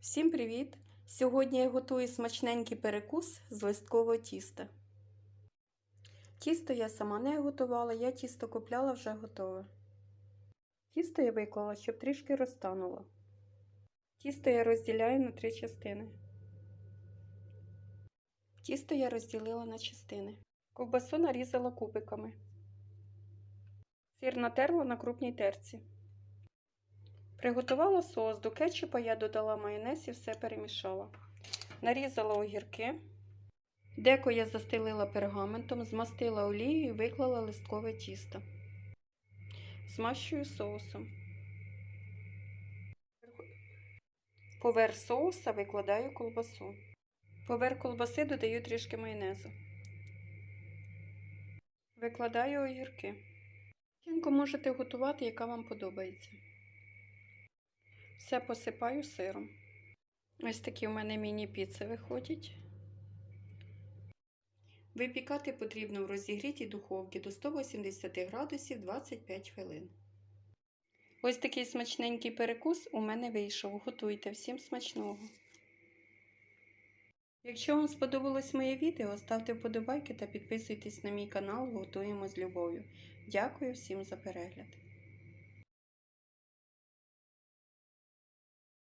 Всім привіт! Сьогодні я готую смачненький перекус з листкового тіста. Тісто я сама не готувала, я тісто купляла вже готове. Тісто я виклала, щоб трішки розтануло. Тісто я розділяю на три частини. Тісто я розділила на частини. Ковбасу нарізала кубиками. Сир натерла на крупній терці. Приготувала соус. До кетчупа я додала майонез і все перемішала. Нарізала огірки. Деко я застелила пергаментом, змастила олією і виклала листкове тісто. Змащую соусом. Поверх соуса викладаю колбасу. Поверх колбаси додаю трішки майонезу. Викладаю огірки. Тінку можете готувати, яка вам подобається. Все посипаю сиром. Ось такі у мене міні-піци виходять. Випікати потрібно в розігрітій духовці до 180 градусів 25 хвилин. Ось такий смачненький перекус у мене вийшов. Готуйте всім смачного. Якщо вам сподобалось моє відео, ставте вподобайки та підписуйтесь на мій канал Готуємо з любов'ю. Дякую всім за перегляд!